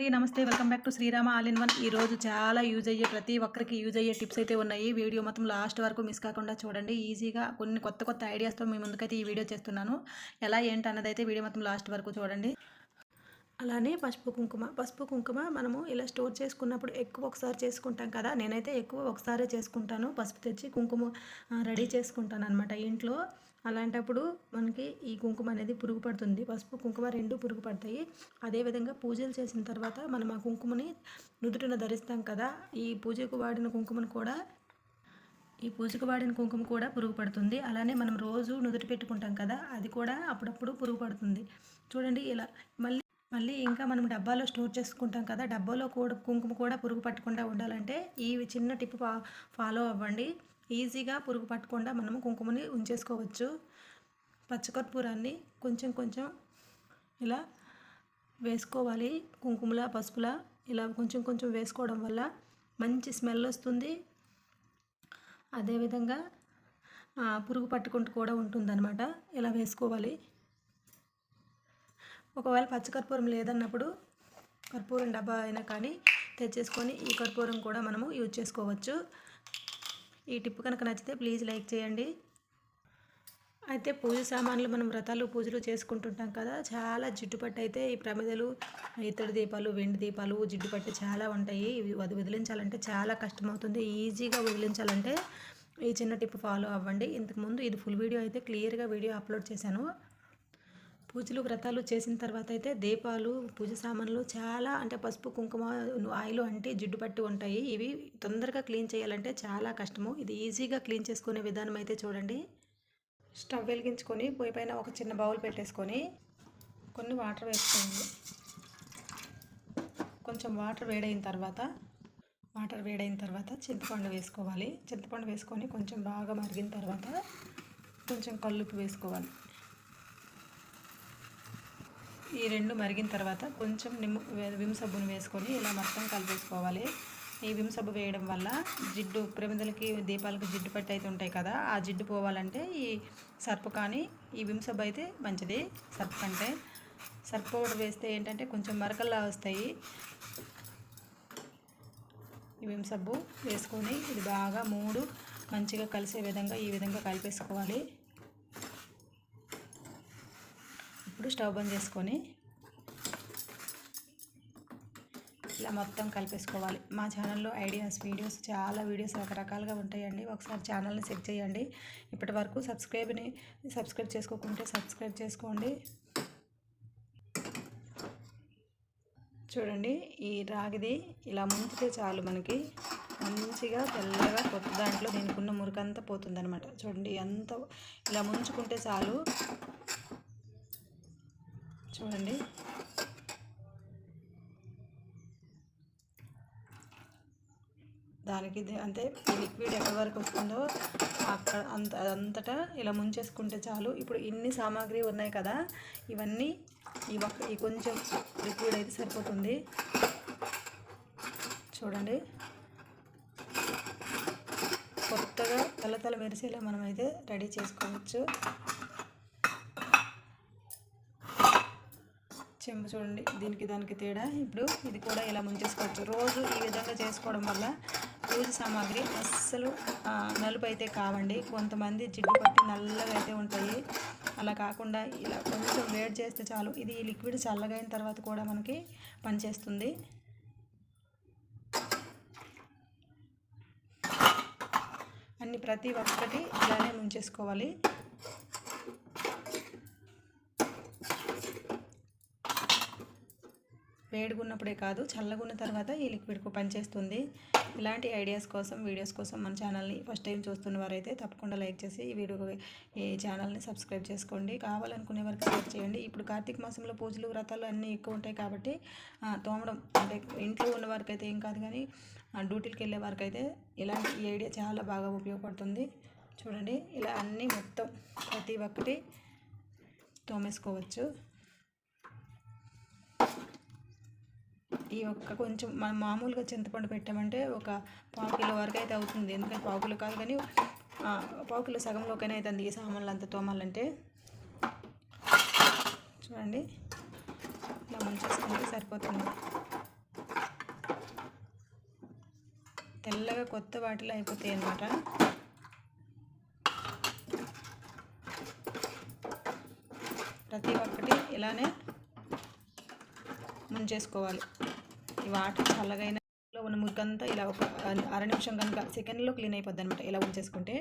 శ్రీ నమస్తే. Welcome back to Srirama all in one. ఈరోజు చాలా యూజ్ అయ్యే ప్రతి ఒక్కరికి యూజ్ అయ్యే టిప్స్ అయితే ఉన్నాయి. వీడియో మొత్తం లాస్ట్ వరకు మిస్ కాకుండా చూడండి. ఈజీగా కొన్ని కొత్త కొత్త ఐడియాస్తో మీ ముందుకైతే ఈ వీడియో చేస్తున్నాను. ఎలా ఏంటి అన్నదైతే వీడియో మొత్తం లాస్ట్ వరకు చూడండి. అలానే పసుపు కుంకుమ. పసుపు కుంకుమ మనము ఇలా స్టోర్ చేసుకున్నప్పుడు ఎక్కువ ఒకసారి చేసుకుంటాం కదా. నేనైతే ఎక్కువ ఒకసారే చేసుకుంటాను. పసుపు తెచ్చి కుంకుమ రెడీ చేసుకుంటాను అనమాట ఇంట్లో అలాంటప్పుడు మనకి ఈ కుంకుమ అనేది పురుగు పడుతుంది. పసుపు కుంకుమ రెండు పురుగు పడతాయి. అదేవిధంగా పూజలు చేసిన తర్వాత మనం ఆ కుంకుమని నుదుటిన ధరిస్తాం కదా ఈ పూజకు వాడిన కుంకుమను కూడా ఈ పూజకు వాడిన కుంకుమ కూడా పురుగు పడుతుంది. అలానే మనం రోజు నుదుటి పెట్టుకుంటాం కదా అది కూడా అప్పుడప్పుడు పురుగు పడుతుంది. చూడండి ఇలా మళ్ళీ మళ్ళీ ఇంకా మనం డబ్బాలో స్టోర్ చేసుకుంటాం కదా డబ్బాలో కూడా కుంకుమ కూడా పురుగు పట్టకుండా ఉండాలంటే ఈ చిన్న టిప్ ఫాలో అవ్వండి. ఈజీగా పురుగు పట్టకుండా మనము కుంకుమని ఉంచేసుకోవచ్చు. పచ్చకర్పూరాన్ని కొంచెం కొంచెం ఇలా వేసుకోవాలి. కుంకుమలా పసుపులా ఇలా కొంచెం కొంచెం వేసుకోవడం వల్ల మంచి స్మెల్ వస్తుంది. అదేవిధంగా పురుగు పట్టుకుంటూ కూడా ఉంటుందన్నమాట. ఇలా వేసుకోవాలి. ఒకవేళ పచ్చకర్పూరం లేదన్నప్పుడు కర్పూరం డబ్బా అయినా కానీ తెచ్చేసుకొని ఈ కర్పూరం కూడా మనము యూజ్ చేసుకోవచ్చు. ఈ టిప్ కనుక నచ్చితే ప్లీజ్ లైక్ చేయండి. అయితే పూజ సామాన్లు మనం వ్రతాలు పూజలు చేసుకుంటుంటాం కదా చాలా జిడ్డుపట్టు అయితే ఈ ప్రమిదలు ఇత్తడి దీపాలు వెండి దీపాలు జిడ్డుపట్టు చాలా ఉంటాయి. ఇవి అది వదిలించాలంటే చాలా కష్టమవుతుంది. ఈజీగా వదిలించాలంటే ఈ చిన్న టిప్ ఫాలో అవ్వండి. ఇంతకుముందు ఇది ఫుల్ వీడియో అయితే క్లియర్గా వీడియో అప్లోడ్ చేశాను. పూజలు వ్రతాలు చేసిన తర్వాత అయితే దీపాలు పూజ సామాన్లు చాలా అంటే పసుపు కుంకుమ ఆయిల్ అంటే జిడ్డు పట్టి ఉంటాయి. ఇవి తొందరగా క్లీన్ చేయాలంటే చాలా కష్టము. ఇది ఈజీగా క్లీన్ చేసుకునే విధానం అయితే చూడండి. స్టవ్ వెలిగించుకొని పొయ్యి పైన ఒక చిన్న బౌల్ పెట్టేసుకొని కొన్ని వాటర్ వేసుకోండి. కొంచెం వాటర్ వేడైన తర్వాత వాటర్ వేడైన తర్వాత చింతపండు వేసుకోవాలి. చింతపండు వేసుకొని కొంచెం బాగా మరిగిన తర్వాత కొంచెం కల్లుపు వేసుకోవాలి. ఈ రెండు మరిగిన తర్వాత కొంచెం నిమ్మ విమ్ సబ్బును వేసుకొని ఇలా మొత్తం కలిపేసుకోవాలి. ఈ విమ్ సబ్బు వేయడం వల్ల జిడ్డు ప్రమిదలకి దీపాలకి జిడ్డు పట్టి అయితే ఉంటాయి కదా ఆ జిడ్డు పోవాలంటే ఈ సర్పు కానీ ఈ విమ్ సబ్బు అయితే మంచిది. సర్పు కంటే సర్పు పౌడర్ వేస్తే ఏంటంటే కొంచెం మరకల్లా వస్తాయి. ఈ విమ్ సబ్బు వేసుకొని ఇది బాగా మూడు మంచిగా కలిసే విధంగా ఈ విధంగా కలిపేసుకోవాలి ఇప్పుడు స్టవ్ బంద్ చేసుకొని ఇలా మొత్తం కలిపేసుకోవాలి. మా ఛానల్లో ఐడియాస్ వీడియోస్ చాలా వీడియోస్ రకరకాలుగా ఉంటాయండి. ఒకసారి ఛానల్ని చెక్ చేయండి. ఇప్పటి వరకు సబ్స్క్రైబ్ని సబ్స్క్రైబ్ చేసుకోకుంటే సబ్స్క్రైబ్ చేసుకోండి. చూడండి ఈ రాగిది ఇలా ముంచితే చాలు మనకి. మంచిగా తెల్లగా కొత్త దాంట్లో దీనికి ఉన్న మురికంతా పోతుందనమాట చూడండి ఎంత ఇలా ముంచుకుంటే చాలు చూడండి. దానికి అంటే లిక్విడ్ ఎక్కడి వరకు వస్తుందో అక్కడ అంత అదంతటా ఇలా ముంచేసుకుంటే చాలు. ఇప్పుడు ఇన్ని సామాగ్రి ఉన్నాయి కదా ఇవన్నీ ఈ ఒక్క ఈ కొంచెం లిక్విడ్ అయితే సరిపోతుంది. చూడండి. కొత్తగా తల తల మెరిసేలా మనమైతే రెడీ చేసుకోవచ్చు. చెంబు చూడండి దీనికి దానికి తేడా. ఇప్పుడు ఇది కూడా ఇలా ముంచేసుకోవచ్చు. రోజు ఈ విధంగా చేసుకోవడం వల్ల పూజ సామాగ్రి అస్సలు నలుపు అయితే కావండి. కొంతమంది జిడ్డు పట్టి నల్లగా అయితే ఉంటాయి. అలా కాకుండా ఇలా కొంచెం వేడి చేస్తే చాలు. ఇది లిక్విడ్ చల్లగా అయిన తర్వాత కూడా మనకి పనిచేస్తుంది. అన్ని ప్రతి ఒక్కటి ఇలానే ముంచేసుకోవాలి. వేడిగున్నప్పుడే కాదు చల్లగున్న తర్వాత ఈ లిక్విడ్కు పనిచేస్తుంది. ఇలాంటి ఐడియాస్ కోసం వీడియోస్ కోసం మన ఛానల్ని ఫస్ట్ టైం చూస్తున్న వారైతే తప్పకుండా లైక్ చేసి ఈ వీడియో ఈ ఛానల్ని సబ్స్క్రైబ్ చేసుకోండి. కావాలనుకునే వరకు షేర్ చేయండి. ఇప్పుడు కార్తీక మాసంలో పూజలు వ్రతాలు అన్నీ ఎక్కువ ఉంటాయి కాబట్టి తోమడం అంటే ఇంట్లో ఉన్న వారికి అయితే ఏం కాదు కానీ డ్యూటీలకు వెళ్ళే వారికి అయితే ఇలాంటి ఈ ఐడియా చాలా బాగా ఉపయోగపడుతుంది. చూడండి ఇలా అన్నీ మొత్తం ప్రతి ఒక్కటి తోమేసుకోవచ్చు. ఈ ఒక్క కొంచెం మనం మామూలుగా చింతపండు పెట్టామంటే ఒక పావు కిలో వరకు అయితే అవుతుంది. ఎందుకంటే పావు కిలో కాదు కానీ పావు కిలో సగంలోకైనా అవుతుంది ఈ సామాన్లు అంత తోమాలంటే. చూడండి. ఇలా మంచి సరిపోతుంది. తెల్లగా కొత్త వాటిలో అయిపోతాయి అన్నమాట. ప్రతి ఒక్కటి ఇలానే ముంచేసుకోవాలి. ఈ వాటర్ చల్లగైన ఉన్న ముగ్గంతా ఇలా ఒక అర నిమిషం కనుక సెకండ్లో క్లీన్ అయిపోద్ది అనమాట ఇలా ఉంచేసుకుంటే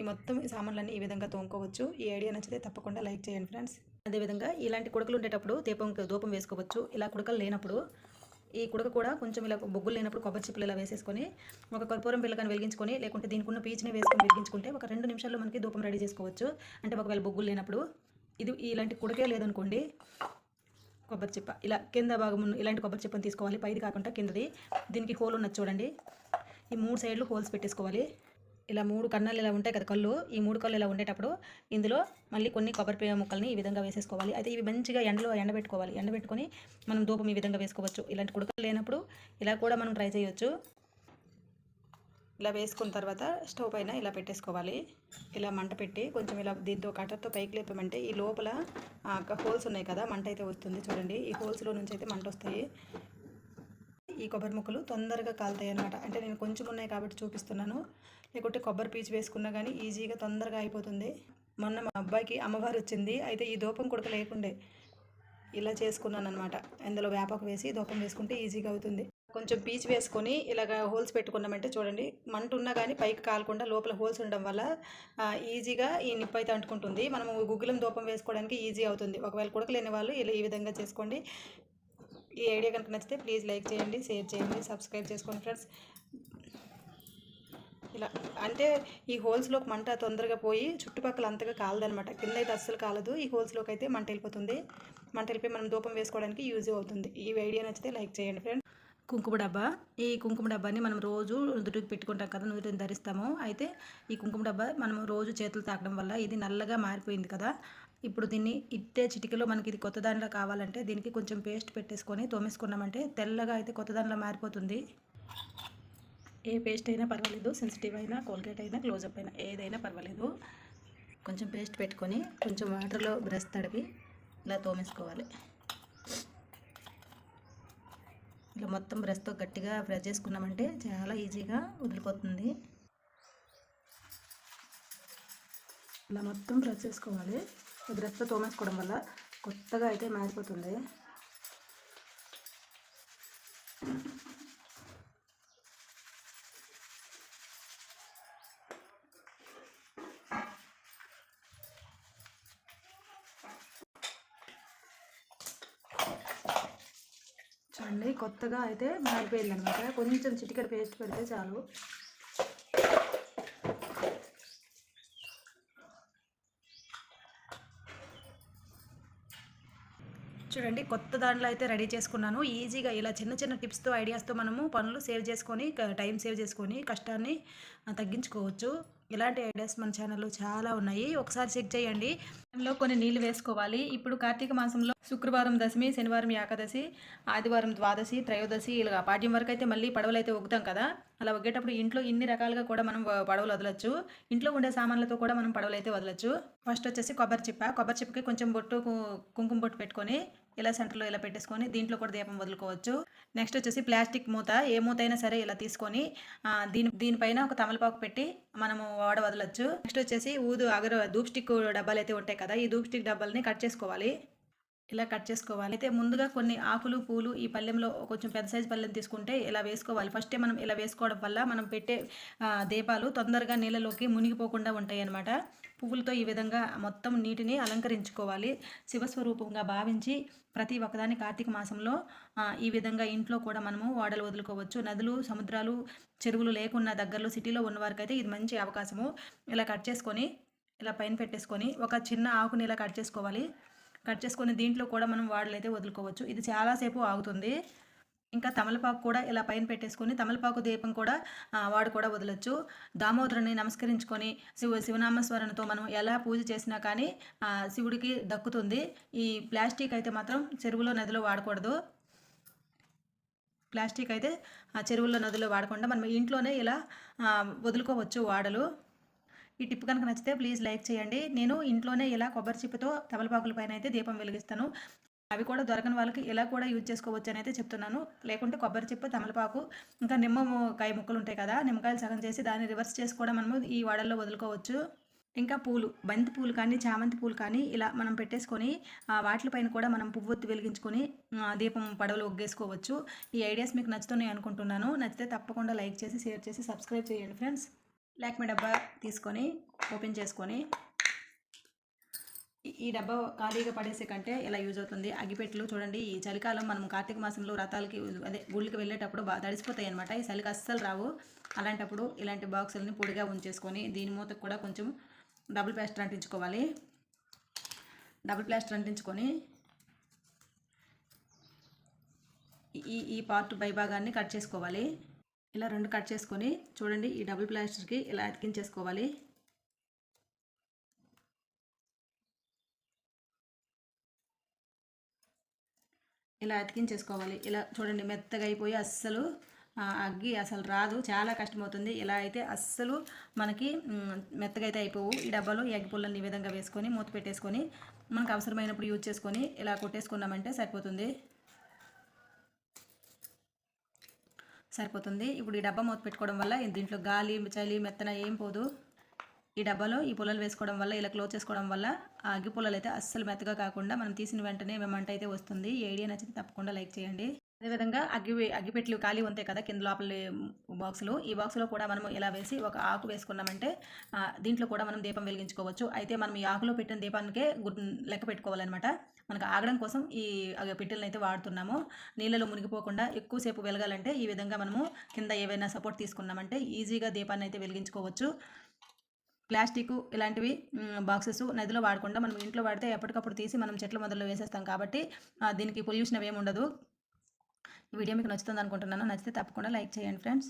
ఈ మొత్తం ఈ సామాన్లన్నీ ఈ విధంగా తోముకోవచ్చు. ఈ ఐడియా నచ్చితే తప్పకుండా లైక్ చేయండి ఫ్రెండ్స్. అదేవిధంగా ఇలాంటి కుడకలు ఉండేటప్పుడు దీపం ధూపం వేసుకోవచ్చు. ఇలా కుడకలు లేనప్పుడు ఈ కుడక కూడా కొంచెం ఇలా బొగ్గులు లేనప్పుడు కొబ్బరి చిప్పులు ఇలా వేసేసుకొని ఒక కర్పూరం పిల్లకాన్ని వెలిగించుకొని లేకుంటే దీనికి ఉన్న పీచుని వేసుకొని వెలిగించుకుంటే ఒక రెండు నిమిషాల్లో మనకి ధూపం రెడీ చేసుకోవచ్చు. అంటే ఒకవేళ బొగ్గులు లేనప్పుడు. ఇది ఇలాంటి కుడకే లేదనుకోండి కొబ్బరి చిప్ప. ఇలా కింద భాగం ఇలాంటి కొబ్బరి చిప్పని తీసుకోవాలి. పైది కాకుండా కిందది. దీనికి హోల్ ఉన్నది చూడండి. ఈ మూడు సైడ్లు హోల్స్ పెట్టేసుకోవాలి. ఇలా మూడు కన్నాలు ఇలా ఉంటాయి కదా కళ్ళు. ఈ మూడు కళ్ళు ఇలా ఉండేటప్పుడు ఇందులో మళ్ళీ కొన్ని కొబ్బరి ముక్కల్ని ఈ విధంగా వేసేసుకోవాలి. అయితే ఇవి మంచిగా ఎండలో ఎండబెట్టుకోవాలి. ఎండబెట్టుకొని మనం ధూపం ఈ విధంగా వేసుకోవచ్చు. ఇలాంటి కుడకలు లేనప్పుడు ఇలా కూడా మనం ట్రై చేయొచ్చు. ఇలా వేసుకున్న తర్వాత స్టవ్ పైన ఇలా పెట్టేసుకోవాలి. ఇలా మంట పెట్టి కొంచెం ఇలా దీంతో కట్టర్తో పైకి లేపమంటే ఈ లోపల హోల్స్ ఉన్నాయి కదా మంట అయితే వస్తుంది చూడండి. ఈ హోల్స్లో నుంచి అయితే మంట వస్తాయి. ఈ కొబ్బరి ముక్కలు తొందరగా కాలుతాయి అనమాట అంటే నేను కొంచెం ఉన్నాయి కాబట్టి చూపిస్తున్నాను. లేకుంటే కొబ్బరి పీచు వేసుకున్నా కానీ ఈజీగా తొందరగా అయిపోతుంది. మొన్న మా అబ్బాయికి అమ్మవారు వచ్చింది. అయితే ఈ దూపం కొడుకు లేకుండే ఇలా చేసుకున్నాను అనమాట ఇందులో వేపాకు వేసి దూపం వేసుకుంటే ఈజీగా అవుతుంది. కొంచెం పీచు వేసుకొని ఇలాగ హోల్స్ పెట్టుకున్నామంటే చూడండి మంట ఉన్నా కానీ పైకి కాలకుండా లోపల హోల్స్ ఉండడం వల్ల ఈజీగా ఈ నిప్పు అయితే అంటుకుంటుంది. మనము గుగ్గులం దూపం వేసుకోవడానికి ఈజీ అవుతుంది. ఒకవేళ కుడకలేని వాళ్ళు ఇలా ఈ విధంగా చేసుకోండి. ఈ ఐడియా కనుక నచ్చితే ప్లీజ్ లైక్ చేయండి షేర్ చేయండి సబ్స్క్రైబ్ చేసుకోండి ఫ్రెండ్స్. ఇలా అంటే ఈ హోల్స్లోకి మంట తొందరగా పోయి చుట్టుపక్కల అంతగా కాలదనమాట కింద అయితే అస్సలు కాలదు. ఈ హోల్స్లోకి అయితే మంట వెళ్ళిపోతుంది. మంట వెళ్ళిపోయి మనం దూపం వేసుకోవడానికి యూజ్ అవుతుంది. ఈ ఐడియా నచ్చితే లైక్ చేయండి ఫ్రెండ్స్. కుంకుమ డబ్బా. ఈ కుంకుమ డబ్బాని మనం రోజు నుదుటికి పెట్టుకుంటాం కదా నుదుటిని ధరిస్తాము. అయితే ఈ కుంకుమ డబ్బా మనం రోజు చేతులు తాకడం వల్ల ఇది నల్లగా మారిపోయింది కదా. ఇప్పుడు దీన్ని ఇట్టే చిటికలో మనకి ఇది కొత్త దానిలో కావాలంటే దీనికి కొంచెం పేస్ట్ పెట్టేసుకొని తోమేసుకున్నామంటే తెల్లగా అయితే కొత్త దానిలో మారిపోతుంది. ఏ పేస్ట్ అయినా పర్వాలేదు సెన్సిటివ్ అయినా కోల్గేట్ అయినా క్లోజప్ అయినా ఏదైనా పర్వాలేదు. కొంచెం పేస్ట్ పెట్టుకొని కొంచెం వాటర్లో బ్రష్ తడిపి ఇలా తోమేసుకోవాలి. ఇలా మొత్తం బ్రష్తో గట్టిగా బ్రష్ చేసుకున్నామంటే చాలా ఈజీగా వదిలిపోతుంది. ఇలా మొత్తం బ్రష్ చేసుకోవాలి. ఈ బ్రష్తో తోమేసుకోవడం వల్ల కొత్తగా అయితే మారిపోతుంది. అండి. కొత్తగా అయితే మారిపోయింది అనమాట కొంచెం చిటికెడ పేస్ట్ పెడితే చాలు. చూడండి కొత్త దాంట్లో అయితే రెడీ చేసుకున్నాను. ఈజీగా ఇలా చిన్న చిన్న టిప్స్తో ఐడియాస్తో మనము పనులు సేవ్ చేసుకొని టైం సేవ్ చేసుకొని కష్టాన్ని తగ్గించుకోవచ్చు. ఇలాంటి ఐడియాస్ మన ఛానల్లో చాలా ఉన్నాయి. ఒకసారి చెక్ చేయండి. దానిలో కొన్ని నీళ్ళు వేసుకోవాలి. ఇప్పుడు కార్తీక మాసంలో శుక్రవారం దశమి శనివారం ఏకాదశి ఆదివారం ద్వాదశి త్రయోదశి ఇలా పాడ్యం వరకు అయితే మళ్ళీ పడవలు అయితే ఒగుతాం కదా. అలా ఒగ్గేటప్పుడు ఇంట్లో ఇన్ని రకాలుగా కూడా మనం పడవలు వదలొచ్చు. ఇంట్లో ఉండే సామాన్లతో కూడా మనం పడవలు అయితే వదలొచ్చు. ఫస్ట్ వచ్చేసి కొబ్బరి చిప్ప. కొబ్బరి చిప్పకి కొంచెం బొట్టు కుంకుమ బొట్టు పెట్టుకొని ఇలా సెంటర్లో ఇలా పెట్టేసుకొని దీంట్లో కూడా దీపం వదులుకోవచ్చు. నెక్స్ట్ వచ్చేసి ప్లాస్టిక్ మూత ఏ మూత అయినా సరే ఇలా తీసుకొని దీని దీనిపైన ఒక తమలపాకు పెట్టి మనము వాడ వదలొచ్చు. నెక్స్ట్ వచ్చేసి ఊదు అగర ధూప్ స్టిక్ డబ్బాలు అయితే ఉంటాయి కదా ఈ ధూప్ స్టిక్ డబ్బాలని కట్ చేసుకోవాలి. ఇలా కట్ చేసుకోవాలి. అయితే ముందుగా కొన్ని ఆకులు పూలు ఈ పళ్ళెంలో కొంచెం పెద్ద సైజు పళ్ళెం తీసుకుంటే ఇలా వేసుకోవాలి. ఫస్టే మనం ఇలా వేసుకోవడం వల్ల మనం పెట్టే దీపాలు తొందరగా నీళ్ళలోకి మునిగిపోకుండా ఉంటాయి అన్నమాట పువ్వులతో ఈ విధంగా మొత్తం నీటిని అలంకరించుకోవాలి. శివస్వరూపంగా భావించి ప్రతి ఒక్కదాని కార్తీక మాసంలో ఈ విధంగా ఇంట్లో కూడా మనము వాడలు వదులుకోవచ్చు. నదులు సముద్రాలు చెరువులు లేకున్న దగ్గరలో సిటీలో ఉన్నవారికైతే ఇది మంచి అవకాశము. ఇలా కట్ చేసుకొని ఇలా పైన పెట్టేసుకొని ఒక చిన్న ఆకుని ఇలా కట్ చేసుకోవాలి. కట్ చేసుకొని దీంట్లో కూడా మనం వాడలు అయితే వదులుకోవచ్చు. ఇది చాలాసేపు ఆగుతుంది. ఇంకా తమలపాకు కూడా ఇలా పైన పెట్టేసుకొని తమలపాకు దీపం కూడా వాడు కూడా వదలొచ్చు. దామోదరుని నమస్కరించుకొని శివ శివనామస్మరణతో మనం ఎలా పూజ చేసినా కానీ శివుడికి దక్కుతుంది. ఈ ప్లాస్టిక్ అయితే మాత్రం చెరువులో నదిలో వాడకూడదు. ప్లాస్టిక్ అయితే ఆ చెరువుల్లో నదిలో వాడకుండా మనం ఇంట్లోనే ఇలా వదులుకోవచ్చు వాడలు. ఈ టిప్ కనుక నచ్చితే ప్లీజ్ లైక్ చేయండి. నేను ఇంట్లోనే ఇలా కొబ్బరి చిప్పతో తమలపాకుల పైన అయితే దీపం వెలిగిస్తాను. అవి కూడా దొరకని వాళ్ళకి ఇలా కూడా యూజ్ చేసుకోవచ్చు అని అయితే చెప్తున్నాను. లేకుంటే కొబ్బరి చెప్పు తమలపాకు ఇంకా నిమ్మకాయ ముక్కలు ఉంటాయి కదా నిమ్మకాయలు సగం చేసి దాన్ని రివర్స్ చేసి కూడా మనము ఈ వాడల్లో వదులుకోవచ్చు. ఇంకా పూలు బంతి పూలు కానీ చామంతి పూలు కానీ ఇలా మనం పెట్టేసుకొని వాటిపైన కూడా మనం పువ్వొత్తి వెలిగించుకొని దీపం పడవలు ఒగ్గేసుకోవచ్చు. ఈ ఐడియాస్ మీకు నచ్చుతున్నాయి అనుకుంటున్నాను. నచ్చితే తప్పకుండా లైక్ చేసి షేర్ చేసి సబ్స్క్రైబ్ చేయండి ఫ్రెండ్స్. మీ డబ్బా తీసుకొని ఓపెన్ చేసుకొని ఈ డబ్బా ఖాళీగా పడేసే కంటే ఇలా యూజ్ అవుతుంది? అగ్గిపెట్టెలు చూడండి ఈ చలికాలం మనం కార్తీక మాసంలో రథాలకి అదే గుళ్ళకి వెళ్ళేటప్పుడు బాగా తడిసిపోతాయి అనమాట ఈ చలికి అస్సలు రావు. అలాంటప్పుడు ఇలాంటి బాక్సులని పొడిగా ఉంచేసుకొని దీని మూతకు కూడా కొంచెం డబుల్ ప్లాస్టర్ అంటించుకోవాలి. డబుల్ ప్లాస్టర్ అంటించుకొని ఈ ఈ పార్ట్ పైభాగాన్ని కట్ చేసుకోవాలి. ఇలా రెండు కట్ చేసుకొని చూడండి ఈ డబుల్ ప్లాస్టర్కి ఇలా అతికించేసుకోవాలి. ఇలా అతికించేసుకోవాలి. ఇలా చూడండి మెత్తగా అయిపోయి అస్సలు అగ్గి అసలు రాదు. చాలా కష్టమవుతుంది. ఇలా అయితే అస్సలు మనకి మెత్తగా అయితే అయిపోవు. ఈ డబ్బాలో ఎగ్ పుల్లల్ని ఈ విధంగా వేసుకొని మూత పెట్టేసుకొని మనకు అవసరమైనప్పుడు యూజ్ చేసుకొని ఇలా కొట్టేసుకున్నామంటే సరిపోతుంది. సరిపోతుంది. ఇప్పుడు ఈ డబ్బా మూత పెట్టుకోవడం వల్ల దీంట్లో గాలి చలి మెత్తన ఏం పోదు. ఈ డబ్బాలో ఈ పుల్లలు వేసుకోవడం వల్ల ఇలా క్లోజ్ చేసుకోవడం వల్ల ఆ అగ్గి పుల్లలు అయితే అస్సలు మెత్తగా కాకుండా మనం తీసిన వెంటనే మంట అయితే వస్తుంది. ఈ ఐడియా నచ్చితే తప్పకుండా లైక్ చేయండి. అదేవిధంగా అగ్గి అగ్గిపెట్లు ఖాళీ ఉంటాయి కదా కింద లోపల బాక్సులు. ఈ బాక్స్లో కూడా మనం ఇలా వేసి ఒక ఆకు వేసుకున్నామంటే దీంట్లో కూడా మనం దీపం వెలిగించుకోవచ్చు. అయితే మనం ఈ ఆకులో పెట్టిన దీపానికే లెక్క పెట్టుకోవాలన్నమాట. మనకు ఆగడం కోసం ఈ పెట్టెలను అయితే వాడుతున్నాము. నీళ్ళలో మునిగిపోకుండా ఎక్కువసేపు వెలగాలంటే ఈ విధంగా మనము కింద ఏవైనా సపోర్ట్ తీసుకున్నామంటే ఈజీగా దీపాన్ని అయితే వెలిగించుకోవచ్చు. ప్లాస్టిక్ ఇలాంటివి బాక్సెస్ నదిలో వాడకుండా మనం ఇంట్లో వాడితే ఎప్పటికప్పుడు తీసి మనం చెట్ల మొదలు వేసేస్తాం కాబట్టి దీనికి పొల్యూషన్ అవి ఏమి ఉండదు వీడియో మీకు నచ్చుతుంది అనుకుంటున్నాను నచ్చితే తప్పకుండా లైక్ చేయండి ఫ్రెండ్స్.